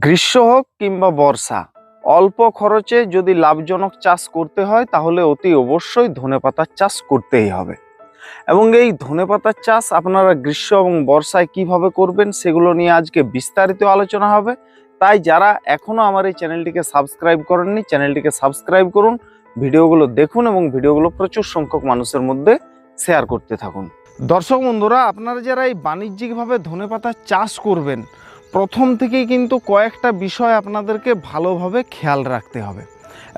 গ্রীষ্ম হোক কিংবা বর্ষা, অল্প খরচে যদি লাভজনক চাষ করতে হয়, তাহলে অতি অবশ্যই ধনেপাতার চাষ করতেই হবে। এবং এই ধনেপাতার চাষ আপনারা গ্রীষ্ম এবং বর্ষায় কীভাবে করবেন, সেগুলো নিয়ে আজকে বিস্তারিত আলোচনা হবে। তাই যারা এখনও আমার এই চ্যানেলটিকে সাবস্ক্রাইব করেননি, চ্যানেলটিকে সাবস্ক্রাইব করুন, ভিডিওগুলো দেখুন এবং ভিডিওগুলো প্রচুর সংখ্যক মানুষের মধ্যে শেয়ার করতে থাকুন। দর্শক বন্ধুরা, আপনারা যারা এই বাণিজ্যিকভাবে ধনেপাতা চাষ করবেন প্রথম থেকেই কিন্তু কয়েকটা বিষয় আপনাদেরকে ভালোভাবে খেয়াল রাখতে হবে।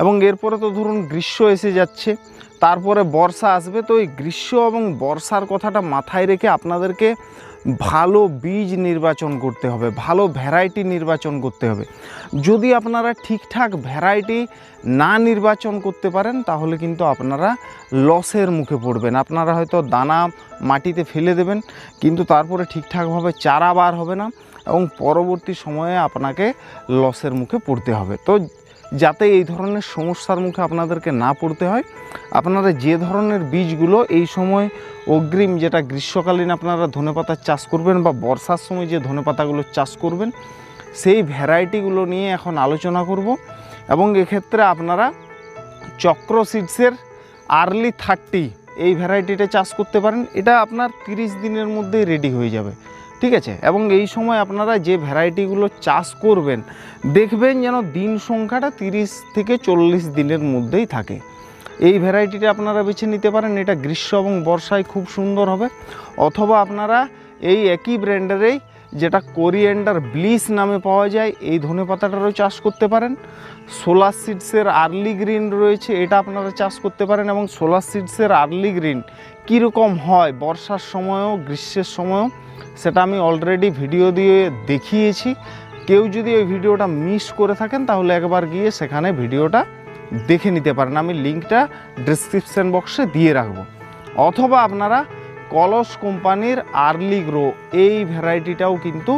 এবং এরপরে তো ধরুন গ্রীষ্ম এসে যাচ্ছে, তারপরে বর্ষা আসবে, তো এই গ্রীষ্ম এবং বর্ষার কথাটা মাথায় রেখে আপনাদেরকে ভালো বীজ নির্বাচন করতে হবে, ভালো ভ্যারাইটি নির্বাচন করতে হবে। যদি আপনারা ঠিকঠাক ভ্যারাইটি না নির্বাচন করতে পারেন, তাহলে কিন্তু আপনারা লসের মুখে পড়বেন। আপনারা হয়তো দানা মাটিতে ফেলে দেবেন, কিন্তু তারপরে ঠিকঠাকভাবে চারা বার হবে না। এবং পরবর্তী সময়ে আপনাকে লসের মুখে পড়তে হবে। তো যাতে এই ধরনের সমস্যার মুখে আপনাদেরকে না পড়তে হয়, আপনারা যে ধরনের বীজগুলো এই সময় অগ্রিম যেটা গ্রীষ্মকালীন আপনারা ধনেপাতার চাষ করবেন বা বর্ষার সময় যে ধনেপাতাগুলো চাষ করবেন, সেই ভ্যারাইটিগুলো নিয়ে এখন আলোচনা করব এবং এক্ষেত্রে আপনারা চক্র সিডসের আর্লি থার্টি এই ভ্যারাইটিটা চাষ করতে পারেন। এটা আপনার তিরিশ দিনের মধ্যেই রেডি হয়ে যাবে। ঠিক আছে? এবং এই সময় আপনারা যে ভ্যারাইটিগুলো চাষ করবেন, দেখবেন যেন দিন সংখ্যাটা তিরিশ থেকে চল্লিশ দিনের মধ্যেই থাকে। এই ভ্যারাইটিটা আপনারা বেছে নিতে পারেন, এটা গ্রীষ্ম এবং বর্ষায় খুব সুন্দর হবে। অথবা আপনারা এই একই ব্র্যান্ডেরই যেটা কোরিয়েন্ডার ব্লিস নামে পাওয়া যায়, এই ধনে পাতাটারও চাষ করতে পারেন। সোলার সিডসের আর্লি গ্রিন রয়েছে, এটা আপনারা চাষ করতে পারেন। এবং সোলার সিডসের আর্লি গ্রিন কীরকম হয় বর্ষার সময়ও, গ্রীষ্মের সময়ও সেটা আমি অলরেডি ভিডিও দিয়ে দেখিয়েছি। কেউ যদি ওই ভিডিওটা মিস করে থাকেন, তাহলে একবার গিয়ে সেখানে ভিডিওটা দেখে নিতে পারেন। আমি লিঙ্কটা ডিসক্রিপশন বক্সে দিয়ে রাখব। অথবা আপনারা কলস কোম্পানির আর্লি গ্রো এই ভ্যারাইটিটাও কিন্তু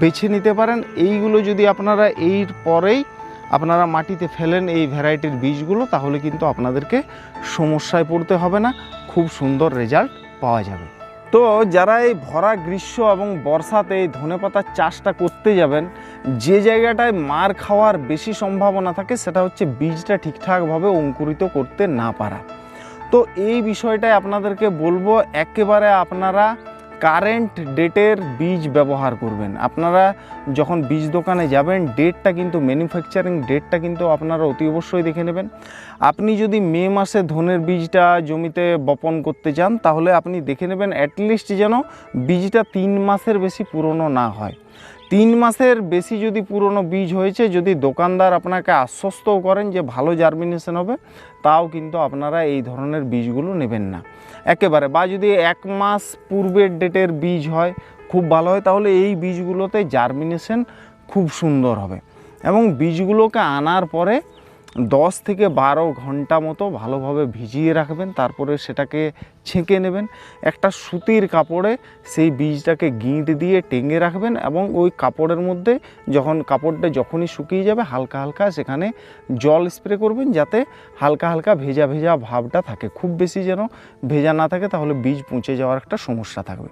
বেছে নিতে পারেন। এইগুলো যদি আপনারা এর পরেই আপনারা মাটিতে ফেলেন এই ভ্যারাইটির বীজগুলো, তাহলে কিন্তু আপনাদেরকে সমস্যায় পড়তে হবে না। খুব সুন্দর রেজাল্ট পাওয়া যাবে। তো যারা এই ভরা গ্রীষ্ম এবং বর্ষাতে এই ধনেপাতার চাষটা করতে যাবেন, যে জায়গাটায় মার খাওয়ার বেশি সম্ভাবনা থাকে সেটা হচ্ছে বীজটা ঠিকঠাকভাবে অঙ্কুরিত করতে না পারা। তো এই বিষয়টাই আপনাদেরকে বলব, একেবারে আপনারা কারেন্ট ডেটের বীজ ব্যবহার করবেন। আপনারা যখন বীজ দোকানে যাবেন ডেটটা কিন্তু ম্যানুফ্যাকচারিং ডেটটা কিন্তু আপনারা অতি অবশ্যই দেখে নেবেন। আপনি যদি মে মাসে ধনের বীজটা জমিতে বপন করতে চান, তাহলে আপনি দেখে নেবেন অ্যাটলিস্ট যেন বীজটা তিন মাসের বেশি পুরনো না হয়। তিন মাসের বেশি যদি পুরনো বীজ হয়েছে, যদি দোকানদার আপনাকে আশ্বস্তও করেন যে ভালো জার্মিনেশন হবে, তাও কিন্তু আপনারা এই ধরনের বীজগুলো নেবেন না। একেবারে, বা যদি এক মাস পূর্বের ডেটের বীজ হয়, খুব ভালো হয়, তাহলে এই বীজগুলোতে জার্মিনেশন খুব সুন্দর হবে। এবং বীজগুলোকে আনার পরে দশ থেকে বারো ঘণ্টা মতো ভালোভাবে ভিজিয়ে রাখবেন, তারপরে সেটাকে ছেঁকে নেবেন। একটা সুতির কাপড়ে সেই বীজটাকে গিঁট দিয়ে টেঙে রাখবেন এবং ওই কাপড়ের মধ্যে যখন কাপড়টা যখনই শুকিয়ে যাবে, হালকা হালকা সেখানে জল স্প্রে করবেন যাতে হালকা হালকা ভেজা ভেজা ভাবটা থাকে। খুব বেশি যেন ভেজা না থাকে তাহলে বীজ পচে যাওয়ার একটা সমস্যা থাকবে।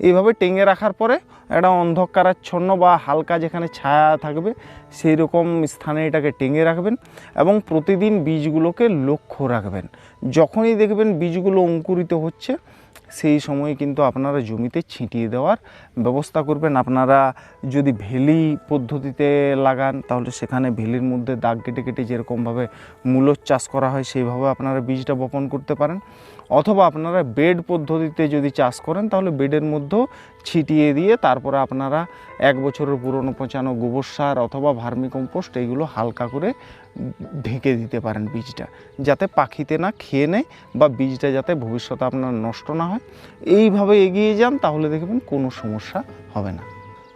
এইভাবে টেঙে রাখার পরে একটা অন্ধকারাচ্ছন্ন বা হালকা যেখানে ছায়া থাকবে সেই রকম স্থানে এটাকে টেঙে রাখবেন এবং প্রতিদিন বীজগুলোকে লক্ষ্য রাখবেন। যখনই দেখবেন বীজগুলো অঙ্কুরিত হচ্ছে, সেই সময় কিন্তু আপনারা জমিতে ছিটিয়ে দেওয়ার ব্যবস্থা করবেন। আপনারা যদি ভেলি পদ্ধতিতে লাগান, তাহলে সেখানে ভেলির মধ্যে দাগ কেটে কেটে যেরকমভাবে মূলর চাষ করা হয়, সেইভাবে আপনারা বীজটা বপন করতে পারেন। অথবা আপনারা বেড পদ্ধতিতে যদি চাষ করেন, তাহলে বেডের মধ্যেও ছিটিয়ে দিয়ে তারপরে আপনারা এক বছরের পুরনো পচানো গোবর সার অথবা ভার্মি কম্পোস্ট এইগুলো হালকা করে ঢেকে দিতে পারেন বীজটা, যাতে পাখিতে না খেয়ে নেয় বা বীজটা যাতে ভবিষ্যতে আপনার নষ্ট না হয়। এইভাবে এগিয়ে যান, তাহলে দেখবেন কোনো সমস্যা হবে না।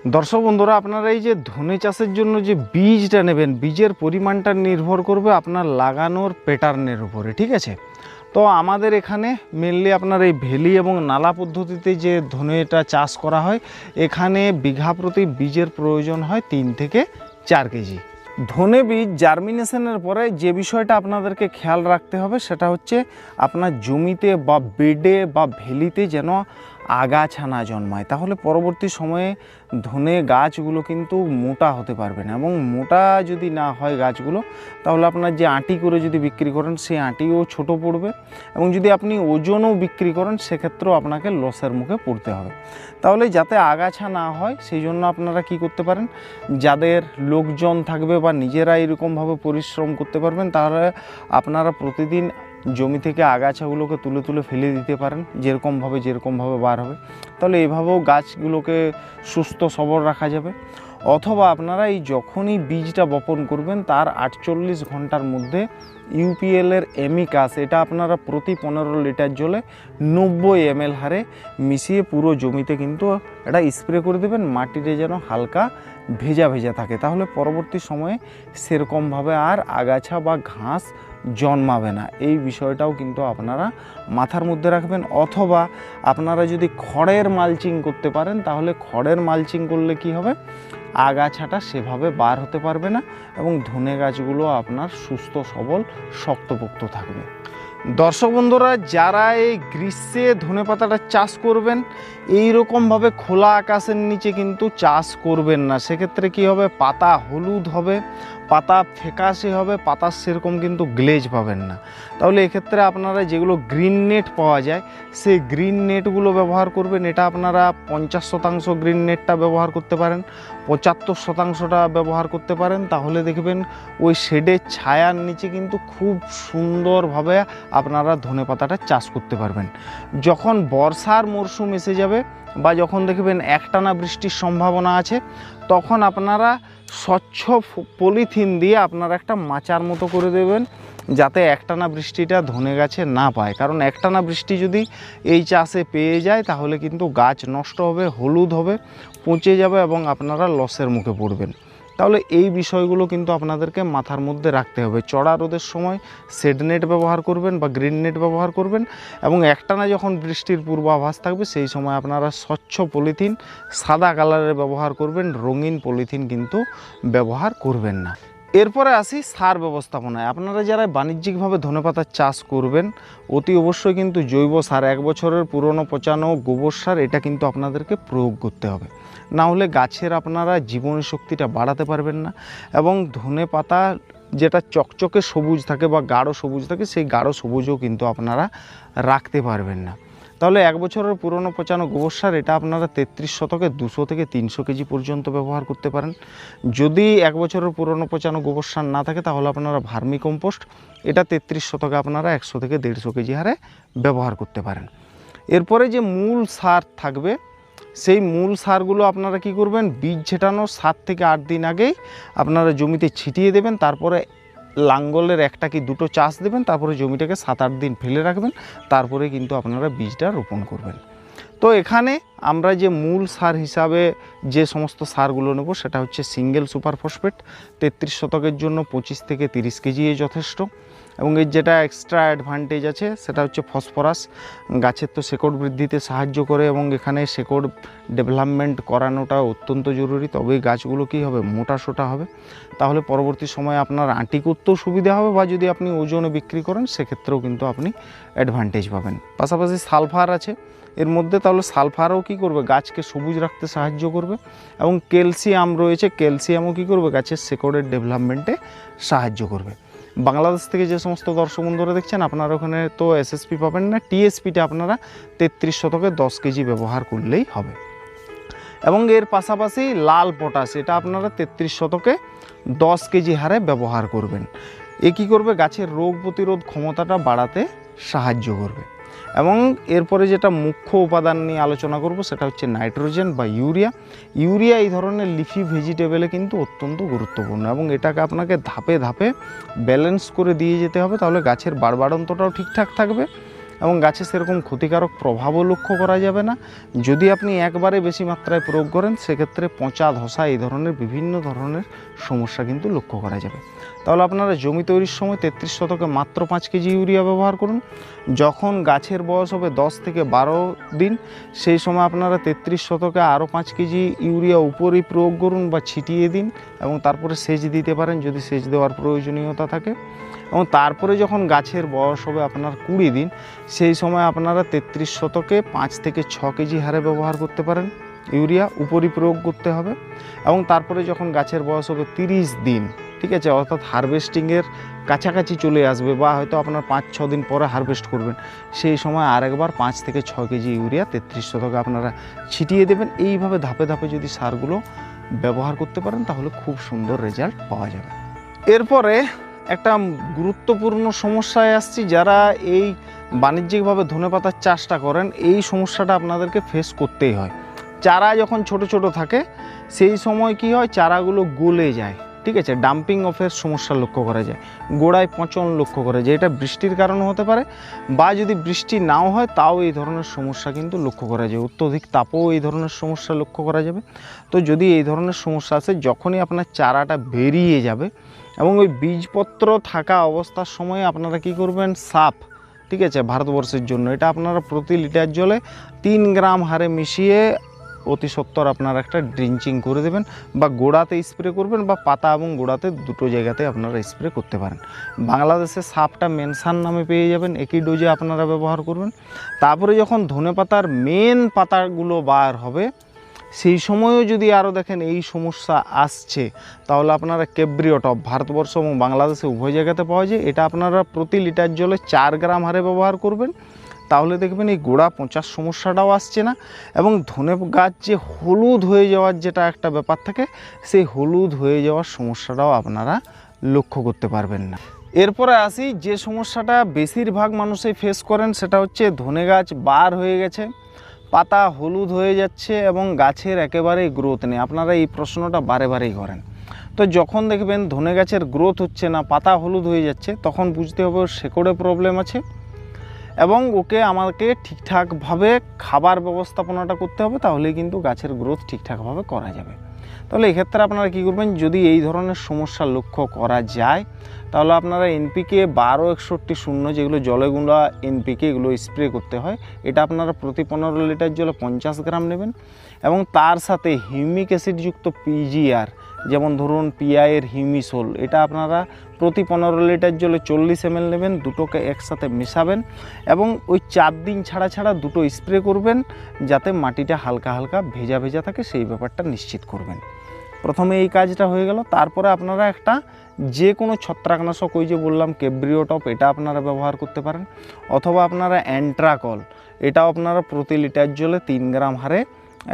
দর্শক বন্ধুরা, আপনারা এই যে ধনে চাষের জন্য যে বীজটা নেবেন, বীজের পরিমাণটা নির্ভর করবে আপনার লাগানোর প্যাটার্নের উপরে, ঠিক আছে? তো আমাদের এখানে মেনলি আপনার এই ভেলি এবং নালা পদ্ধতিতে যে ধনেটা চাষ করা হয়, এখানে বিঘা প্রতি বীজের প্রয়োজন হয় তিন থেকে চার কেজি। ধনে বীজ জার্মিনেশনের পরে যে বিষয়টা আপনাদেরকে খেয়াল রাখতে হবে সেটা হচ্ছে আপনার জমিতে বা বেডে বা ভেলিতে যেন আগাছা না জন্মায়। তাহলে পরবর্তী সময়ে ধনে গাছগুলো কিন্তু মোটা হতে পারবে না এবং মোটা যদি না হয় গাছগুলো, তাহলে আপনার যে আঁটি করে যদি বিক্রি করেন, সেই আঁটিও ছোট পড়বে এবং যদি আপনি ওজনও বিক্রি করেন, সেক্ষেত্রেও আপনাকে লসের মুখে পড়তে হবে। তাহলে যাতে আগাছা না হয়, সেই জন্য আপনারা কি করতে পারেন? যাদের লোকজন থাকবে বা নিজেরা এরকমভাবে পরিশ্রম করতে পারবেন, তাহলে আপনারা প্রতিদিন জমি থেকে আগাছাগুলোকে তুলে তুলে ফেলে দিতে পারেন, যেরকমভাবে যেরকমভাবে বার হবে। তাহলে এভাবেও গাছগুলোকে সুস্থ, সবল রাখা যাবে। অথবা আপনারা এই যখনই বীজটা বপন করবেন, তার আটচল্লিশ ঘণ্টার মধ্যে ইউপিএলের এমিকাস এটা আপনারা প্রতি পনেরো লিটার জলে নব্বই এম হারে মিশিয়ে পুরো জমিতে কিন্তু এটা স্প্রে করে দেবেন, মাটিতে যেন হালকা ভেজা ভেজা থাকে। তাহলে পরবর্তী সময়ে সেরকমভাবে আর আগাছা বা ঘাস জন্মাবে না। এই বিষয়টাও কিন্তু আপনারা মাথার মধ্যে রাখবেন। অথবা আপনারা যদি খড়ের মালচিং করতে পারেন, তাহলে খড়ের মালচিং করলে কি হবে? আগাছাটা সেভাবে বার হতে পারবে না এবং ধনে গাছগুলো আপনার সুস্থ, সবল, শক্তপোক্ত থাকবে। দর্শক বন্ধুরা, যারা এই গ্রীষ্মে ধনে পাতাটা চাষ করবেন এই রকমভাবে খোলা আকাশের নিচে কিন্তু চাষ করবেন না। সেক্ষেত্রে কি হবে? পাতা হলুদ হবে, পাতা ফেকাশে হবে, পাতা সেরকম কিন্তু গ্লেজ পাবেন না। তাহলে এক্ষেত্রে আপনারা যেগুলো গ্রিন নেট পাওয়া যায়, সেই গ্রিন নেটগুলো ব্যবহার করবেন। এটা আপনারা পঞ্চাশ শতাংশ গ্রিন নেটটা ব্যবহার করতে পারেন, পঁচাত্তর শতাংশটা ব্যবহার করতে পারেন। তাহলে দেখবেন ওই শেডের ছায়ার নিচে কিন্তু খুব সুন্দরভাবে আপনারা ধনে পাতাটা চাষ করতে পারবেন। যখন বর্ষার মরশুম এসে যাবে বা যখন দেখবেন একটানা বৃষ্টির সম্ভাবনা আছে, তখন আপনারা স্বচ্ছ পলিথিন দিয়ে আপনারা একটা মাচার মতো করে দেবেন, যাতে একটানা বৃষ্টিটা ধনে গাছে না পায়। কারণ একটানা বৃষ্টি যদি এই চাষে পেয়ে যায়, তাহলে কিন্তু গাছ নষ্ট হবে, হলুদ হবে, পচে যাবে এবং আপনারা লসের মুখে পড়বেন। তাহলে এই বিষয়গুলো কিন্তু আপনাদেরকে মাথার মধ্যে রাখতে হবে। চড়া রোদের সময় শেড নেট ব্যবহার করবেন বা গ্রিন নেট ব্যবহার করবেন এবং একটানা যখন বৃষ্টির পূর্বাভাস থাকবে, সেই সময় আপনারা স্বচ্ছ পলিথিন, সাদা কালারের ব্যবহার করবেন, রঙিন পলিথিন কিন্তু ব্যবহার করবেন না। এরপরে আসি সার ব্যবস্থাপনায়। আপনারা যারা বাণিজ্যিকভাবে ধনেপাতার চাষ করবেন, অতি অবশ্যই কিন্তু জৈব সার, এক বছরের পুরনো পচানো গোবর সার, এটা কিন্তু আপনাদেরকে প্রয়োগ করতে হবে। না হলে গাছের আপনারা জীবনী শক্তিটা বাড়াতে পারবেন না এবং ধনে পাতা যেটা চকচকে সবুজ থাকে বা গাঢ় সবুজ থাকে, সেই গাঢ় সবুজও কিন্তু আপনারা রাখতে পারবেন না। তাহলে এক বছরের পুরনো পচানো গোবর সার, এটা আপনারা তেত্রিশ শতকে দুশো থেকে তিনশো কেজি পর্যন্ত ব্যবহার করতে পারেন। যদি এক বছরের পুরনো পচানো গোবর সার না থাকে, তাহলে আপনারা ভার্মি কম্পোস্ট, এটা তেত্রিশ শতকে আপনারা একশো থেকে দেড়শো কেজি হারে ব্যবহার করতে পারেন। এরপরে যে মূল সার থাকবে, সেই মূল সারগুলো আপনারা কি করবেন? বীজ ছেটানোর সাত থেকে আট দিন আগেই আপনারা জমিতে ছিটিয়ে দেবেন, তারপরে লাঙ্গলের একটা কি দুটো চাষ দেবেন, তারপরে জমিটাকে সাত আট দিন ফেলে রাখবেন, তারপরে কিন্তু আপনারা বীজটা রোপণ করবেন। তো এখানে আমরা যে মূল সার হিসাবে যে সমস্ত সারগুলো নেব, সেটা হচ্ছে সিঙ্গেল সুপার ফসফেট তেত্রিশ শতকের জন্য পঁচিশ থেকে তিরিশ কেজি যথেষ্ট। এবং এর যেটা এক্সট্রা অ্যাডভান্টেজ আছে, সেটা হচ্ছে ফসফরাস গাছের তো শেকড় বৃদ্ধিতে সাহায্য করে এবং এখানে শেকড় ডেভেলপমেন্ট করানোটা অত্যন্ত জরুরি। তবেই গাছগুলো কী হবে? মোটা সোটা হবে। তাহলে পরবর্তী সময়ে আপনার আঁটি করতেও সুবিধা হবে বা যদি আপনি ওজনে বিক্রি করেন, সেক্ষেত্রেও কিন্তু আপনি অ্যাডভান্টেজ পাবেন। পাশাপাশি সালফার আছে। এর মধ্যে তাহলে সালফারও কী করবে? গাছকে সবুজ রাখতে সাহায্য করবে এবং ক্যালসিয়াম রয়েছে। ক্যালসিয়ামও কী করবে? গাছের শেকড়ের ডেভেলপমেন্টে সাহায্য করবে। বাংলাদেশ থেকে যে সমস্ত দর্শক বন্ধুরা দেখছেন, আপনারা ওখানে তো এসএসপি পাবেন না টিএসপিটা আপনারা তেত্রিশ শতকে দশ কেজি ব্যবহার করলেই হবে। এবং এর পাশাপাশি লাল পটাশ, এটা আপনারা তেত্রিশ শতকে দশ কেজি হারে ব্যবহার করবেন। এ কী করবে? গাছের রোগ প্রতিরোধ ক্ষমতাটা বাড়াতে সাহায্য করবে। এবং এরপরে যেটা মুখ্য উপাদান নিয়ে আলোচনা করব, সেটা হচ্ছে নাইট্রোজেন বা ইউরিয়া। ইউরিয়া এই ধরনের লিফি ভেজিটেবলে কিন্তু অত্যন্ত গুরুত্বপূর্ণ এবং এটাকে আপনাকে ধাপে ধাপে ব্যালেন্স করে দিয়ে যেতে হবে, তাহলে গাছের বাড়বাড়ন্তটাও ঠিকঠাক থাকবে। এবং গাছে সেরকম ক্ষতিকারক প্রভাবও লক্ষ্য করা যাবে না। যদি আপনি একবারে বেশি মাত্রায় প্রয়োগ করেন, সেক্ষেত্রে পচা ধসা এই ধরনের বিভিন্ন ধরনের সমস্যা কিন্তু লক্ষ্য করা যাবে। তাহলে আপনারা জমি তৈরির সময় তেত্রিশ শতকে মাত্র পাঁচ কেজি ইউরিয়া ব্যবহার করুন। যখন গাছের বয়স হবে দশ থেকে বারো দিন, সেই সময় আপনারা তেত্রিশ শতকে আরও পাঁচ কেজি ইউরিয়া উপরেই প্রয়োগ করুন বা ছিটিয়ে দিন এবং তারপরে সেচ দিতে পারেন যদি সেচ দেওয়ার প্রয়োজনীয়তা থাকে। এবং তারপরে যখন গাছের বয়স হবে আপনার কুড়ি দিন, সেই সময় আপনারা তেত্রিশ শতকে পাঁচ থেকে ছ কেজি হারে ব্যবহার করতে পারেন। ইউরিয়া উপরি প্রয়োগ করতে হবে এবং তারপরে যখন গাছের বয়স হবে তিরিশ দিন, ঠিক আছে, অর্থাৎ হারভেস্টিংয়ের কাছাকাছি চলে আসবে বা হয়তো আপনার পাঁচ, ছ দিন পরে হারভেস্ট করবেন, সেই সময় আরেকবার পাঁচ থেকে ছ কেজি ইউরিয়া তেত্রিশ শতকে আপনারা ছিটিয়ে দেবেন। এইভাবে ধাপে ধাপে যদি সারগুলো ব্যবহার করতে পারেন, তাহলে খুব সুন্দর রেজাল্ট পাওয়া যাবে। এরপরে একটা গুরুত্বপূর্ণ সমস্যায় আসছি যারা এই বাণিজ্যিকভাবে ধনেপাতার চাষটা করেন, এই সমস্যাটা আপনাদেরকে ফেস করতেই হয়। চারা যখন ছোট ছোট থাকে, সেই সময় কি হয়, চারাগুলো গলে যায়, ঠিক আছে? ডাম্পিং অফের সমস্যা লক্ষ্য করা যায়, গোড়ায় পচন লক্ষ্য করা যায়। এটা বৃষ্টির কারণে হতে পারে, বা যদি বৃষ্টি নাও হয়, তাও এই ধরনের সমস্যা কিন্তু লক্ষ্য করা যায়। অত্যধিক তাপও এই ধরনের সমস্যা লক্ষ্য করা যাবে। তো যদি এই ধরনের সমস্যা আসে, যখনই আপনার চারাটা বেরিয়ে যাবে এবং ওই বীজপত্র থাকা অবস্থার সময় আপনারা কি করবেন? সাপ ঠিক আছে, ভারতবর্ষের জন্য। এটা আপনারা প্রতি লিটার জলে তিন গ্রাম হারে মিশিয়ে অতি সত্বর আপনারা একটা ড্রিঞ্চিং করে দেবেন বা গোড়াতে স্প্রে করবেন বা পাতা এবং গোড়াতে দুটো জায়গাতে আপনারা স্প্রে করতে পারেন। বাংলাদেশে সাপটা মেনসান নামে পেয়ে যাবেন, একই ডোজে আপনারা ব্যবহার করবেন। তারপরে যখন ধনে পাতার মেন পাতাগুলো বার হবে সেই সময়ও যদি আরও দেখেন এই সমস্যা আসছে, তাহলে আপনারা কেব্রিওটপ ভারতবর্ষ এবং বাংলাদেশে উভয় জায়গাতে পাওয়া যায়। এটা আপনারা প্রতি লিটার জলে চার গ্রাম হারে ব্যবহার করবেন। তাহলে দেখবেন এই গোড়া পচার সমস্যাটাও আসছে না এবং ধনে গাছ যে হলুদ হয়ে যাওয়ার যেটা একটা ব্যাপার থাকে, সেই হলুদ হয়ে যাওয়ার সমস্যাটাও আপনারা লক্ষ্য করতে পারবেন না। এরপরে আসি, যে সমস্যাটা বেশিরভাগ মানুষই ফেস করেন, সেটা হচ্ছে ধনে গাছ বার হয়ে গেছে। পাতা হলুদ হয়ে যাচ্ছে এবং গাছের একেবারেই গ্রোথ নেই। আপনারা এই প্রশ্নটা বারে বারেই করেন। তো যখন দেখবেন ধনে গাছের গ্রোথ হচ্ছে না, পাতা হলুদ হয়ে যাচ্ছে, তখন বুঝতে হবে শেকড়ে প্রবলেম আছে এবং ওকে আমাকে ঠিকঠাকভাবে খাবার ব্যবস্থাপনাটা করতে হবে তাহলে কিন্তু গাছের গ্রোথ ঠিকঠাকভাবে করা যাবে। তাহলে এক্ষেত্রে আপনারা কী করবেন? যদি এই ধরনের সমস্যা লক্ষ্য করা যায় তাহলে আপনারা এনপিকে বারো একষট্টি শূন্য যেগুলো জলে গুঁড়া এনপিকে এগুলো স্প্রে করতে হয়, এটা আপনারা প্রতি পনেরো লিটার জলে পঞ্চাশ গ্রাম নেবেন। এবং তার সাথে হিউমিক অ্যাসিডযুক্ত পিজিআর যেমন ধরুন পিআইয়ের হিউমিসোল, এটা আপনারা প্রতি পনেরো লিটার জলে চল্লিশ এমএল নেবেন, দুটোকে একসাথে মেশাবেন এবং ওই চার দিন ছাড়া ছাড়া দুটো স্প্রে করবেন, যাতে মাটিটা হালকা হালকা ভেজা ভেজা থাকে, সেই ব্যাপারটা নিশ্চিত করবেন। প্রথমে এই কাজটা হয়ে গেল, তারপরে আপনারা একটা যে কোনো ছত্রাকনাশক, ওই যে বললাম কেব্রিওটপ, এটা আপনারা ব্যবহার করতে পারেন। অথবা আপনারা অ্যান্ট্রাকল, এটাও আপনারা প্রতি লিটার জলে তিন গ্রাম হারে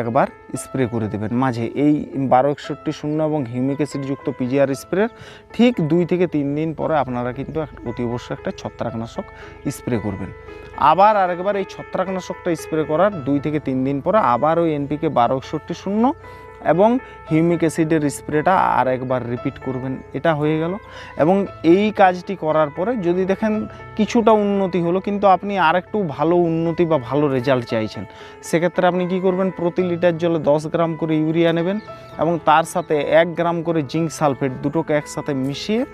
একবার স্প্রে করে দেবেন। মাঝে এই বারো একষট্টি শূন্য এবং হিউমিক অ্যাসিডযুক্ত পিজিআর স্প্রের ঠিক দুই থেকে তিন দিন পরে আপনারা কিন্তু অতি অবশ্যই একটা ছত্রাকনাশক স্প্রে করবেন। আবার আরেকবার এই ছত্রাকনাশকটা স্প্রে করার দুই থেকে তিন দিন পরে আবার ওই এনপিকে বারো একষট্টি শূন্য এবং হিউমিক অ্যাসিডের স্প্রেটা আর একবার রিপিট করবেন, এটা হয়ে গেল। এবং এই কাজটি করার পরে যদি দেখেন কিছুটা উন্নতি হলো, কিন্তু আপনি আরেকটু ভালো উন্নতি বা ভালো রেজাল্ট চাইছেন, সেক্ষেত্রে আপনি কি করবেন, প্রতি লিটার জলে দশ গ্রাম করে ইউরিয়া নেবেন এবং তার সাথে এক গ্রাম করে জিঙ্ক সালফেট দুটোকে একসাথে মিশিয়ে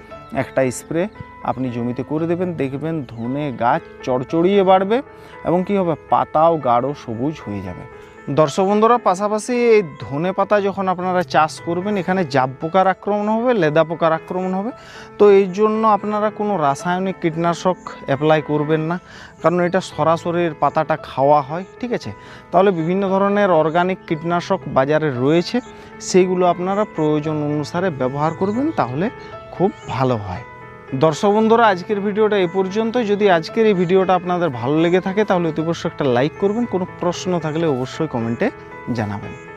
একটা স্প্রে আপনি জমিতে করে দেবেন, দেখবেন ধনে গাছ চড়চড়িয়ে বাড়বে এবং কি হবে, পাতাও গাঢ় সবুজ হয়ে যাবে। দর্শক বন্ধুরা, পাশাপাশি এই ধনে পাতা যখন আপনারা চাষ করবেন, এখানে জাব পোকার আক্রমণ হবে, লেদা পোকার আক্রমণ হবে। তো এই জন্য আপনারা কোনো রাসায়নিক কীটনাশক অ্যাপ্লাই করবেন না, কারণ এটা সরাসরি পাতাটা খাওয়া হয়, ঠিক আছে? তাহলে বিভিন্ন ধরনের অর্গানিক কীটনাশক বাজারে রয়েছে সেইগুলো আপনারা প্রয়োজন অনুসারে ব্যবহার করবেন, তাহলে খুব ভালো হয়। দর্শক বন্ধুরা, আজকের ভিডিওটা এই পর্যন্ত যদি আজকের এই ভিডিওটা আপনাদের ভালো লেগে থাকে, তাহলে অতিবশ্য একটা লাইক করবেন। কোনো প্রশ্ন থাকলে অবশ্যই কমেন্টে জানাবেন।